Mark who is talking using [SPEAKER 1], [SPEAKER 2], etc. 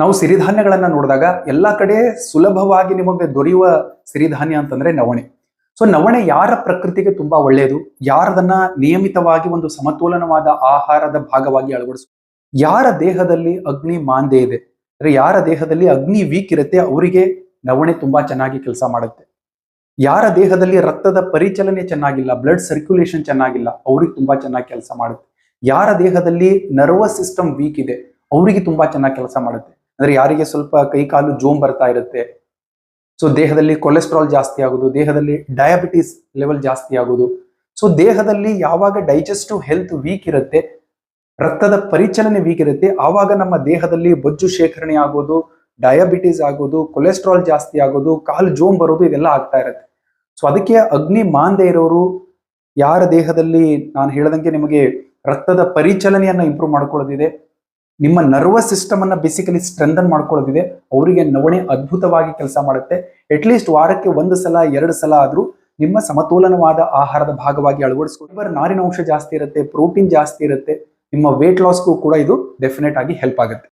[SPEAKER 1] ನಾವು ಸಿರಿಧಾನ್ಯಗಳನ್ನ ನೋಡಿದಾಗ ಎಲ್ಲಾ ಕಡೆ ಸುಲಭವಾಗಿ ನಿಮಗೆ ದೊರೆಯುವ ಸಿರಿಧಾನ್ಯ ಅಂತಂದ್ರೆ ನವಣೆ. ಸೊ ನವಣೆ ಯಾರ ಪ್ರಕೃತಿಗೆ ತುಂಬಾ ಒಳ್ಳೆಯದು? ಯಾರದನ್ನ ನಿಯಮಿತವಾಗಿ ಒಂದು ಸಮತೋಲನವಾದ ಆಹಾರದ ಭಾಗವಾಗಿ ಅಳವಡಿಸ, ಯಾರ ದೇಹದಲ್ಲಿ ಅಗ್ನಿ ಮಾಂದೆ ಇದೆ? ಅಂದ್ರೆ ಯಾರ ದೇಹದಲ್ಲಿ ಅಗ್ನಿ ವೀಕ್ ಇರುತ್ತೆ, ಅವರಿಗೆ ನವಣೆ ತುಂಬಾ ಚೆನ್ನಾಗಿ ಕೆಲಸ ಮಾಡುತ್ತೆ. ಯಾರ ದೇಹದಲ್ಲಿ ರಕ್ತದ ಪರಿಚಲನೆ ಚೆನ್ನಾಗಿಲ್ಲ ಬ್ಲಡ್ ಸರ್ಕ್ಯುಲೇಷನ್ ಚೆನ್ನಾಗಿಲ್ಲ, ಅವ್ರಿಗೆ ತುಂಬಾ ಚೆನ್ನಾಗಿ ಕೆಲಸ ಮಾಡುತ್ತೆ. ಯಾರ ದೇಹದಲ್ಲಿ ನರ್ವಸ್ ಸಿಸ್ಟಮ್ ವೀಕ್ ಇದೆ, ಅವರಿಗೆ ತುಂಬಾ ಚೆನ್ನಾಗಿ ಕೆಲಸ ಮಾಡುತ್ತೆ. ಅಂದ್ರೆ ಯಾರಿಗೆ ಸ್ವಲ್ಪ ಕೈ ಕಾಲು ಜೋಮ್ ಬರ್ತಾ ಇರುತ್ತೆ. ಸೊ ದೇಹದಲ್ಲಿ ಕೊಲೆಸ್ಟ್ರಾಲ್ ಜಾಸ್ತಿ ಆಗೋದು, ದೇಹದಲ್ಲಿ ಡಯಾಬಿಟಿಸ್ ಲೆವೆಲ್ ಜಾಸ್ತಿ ಆಗೋದು. ಸೊ ದೇಹದಲ್ಲಿ ಯಾವಾಗ ಡೈಜೆಸ್ಟಿವ್ ಹೆಲ್ತ್ ವೀಕ್ ಇರುತ್ತೆ, ರಕ್ತದ ಪರಿಚಲನೆ ವೀಕ್ ಇರುತ್ತೆ, ಆವಾಗ ನಮ್ಮ ದೇಹದಲ್ಲಿ ಬೊಜ್ಜು ಶೇಖರಣೆ ಆಗೋದು ಡಯಾಬಿಟಿಸ್ ಆಗೋದು ಕೊಲೆಸ್ಟ್ರಾಲ್ ಜಾಸ್ತಿ ಆಗೋದು, ಕಾಲು ಜೋಮ್ ಬರೋದು ಇದೆಲ್ಲ ಆಗ್ತಾ ಇರುತ್ತೆ. ಸೊ ಅದಕ್ಕೆ ಅಗ್ನಿ ಮಾಂದೆ ಇರೋರು, ಯಾರ ದೇಹದಲ್ಲಿ ನಾನು ಹೇಳ್ದಂಗೆ ನಿಮಗೆ ರಕ್ತದ ಪರಿಚಲನೆಯನ್ನ ಇಂಪ್ರೂವ್ ಮಾಡ್ಕೊಳ್ಳೋದಿದೆ. ನಿಮ್ಮ ನರ್ವಸ್ ಸಿಸ್ಟಮ್ ಅನ್ನ ಬೇಸಿಕಲಿ ಸ್ಟ್ರೆಂಥನ್ ಮಾಡ್ಕೊಳ್ಳೋದಿದೆ. ಅವರಿಗೆ ನವಣೆ ಅದ್ಭುತವಾಗಿ ಕೆಲಸ ಮಾಡುತ್ತೆ. ಅಟ್ಲೀಸ್ಟ್ ವಾರಕ್ಕೆ ಒಂದು ಸಲ, ಎರಡು ಸಲ ಆದ್ರೂ ನಿಮ್ಮ ಸಮತೋಲನವಾದ ಆಹಾರದ ಭಾಗವಾಗಿ ಅಳವಡಿಸ್ಕೊಂಡು ನಾರಿನ ಅಂಶ ಜಾಸ್ತಿ ಇರುತ್ತೆ ಪ್ರೋಟೀನ್ ಜಾಸ್ತಿ ಇರುತ್ತೆ. ನಿಮ್ಮ ವೇಟ್ ಲಾಸ್ಗೂ ಕೂಡ ಇದು ಡೆಫಿನೆಟ್ ಆಗಿ ಹೆಲ್ಪ್ ಆಗುತ್ತೆ.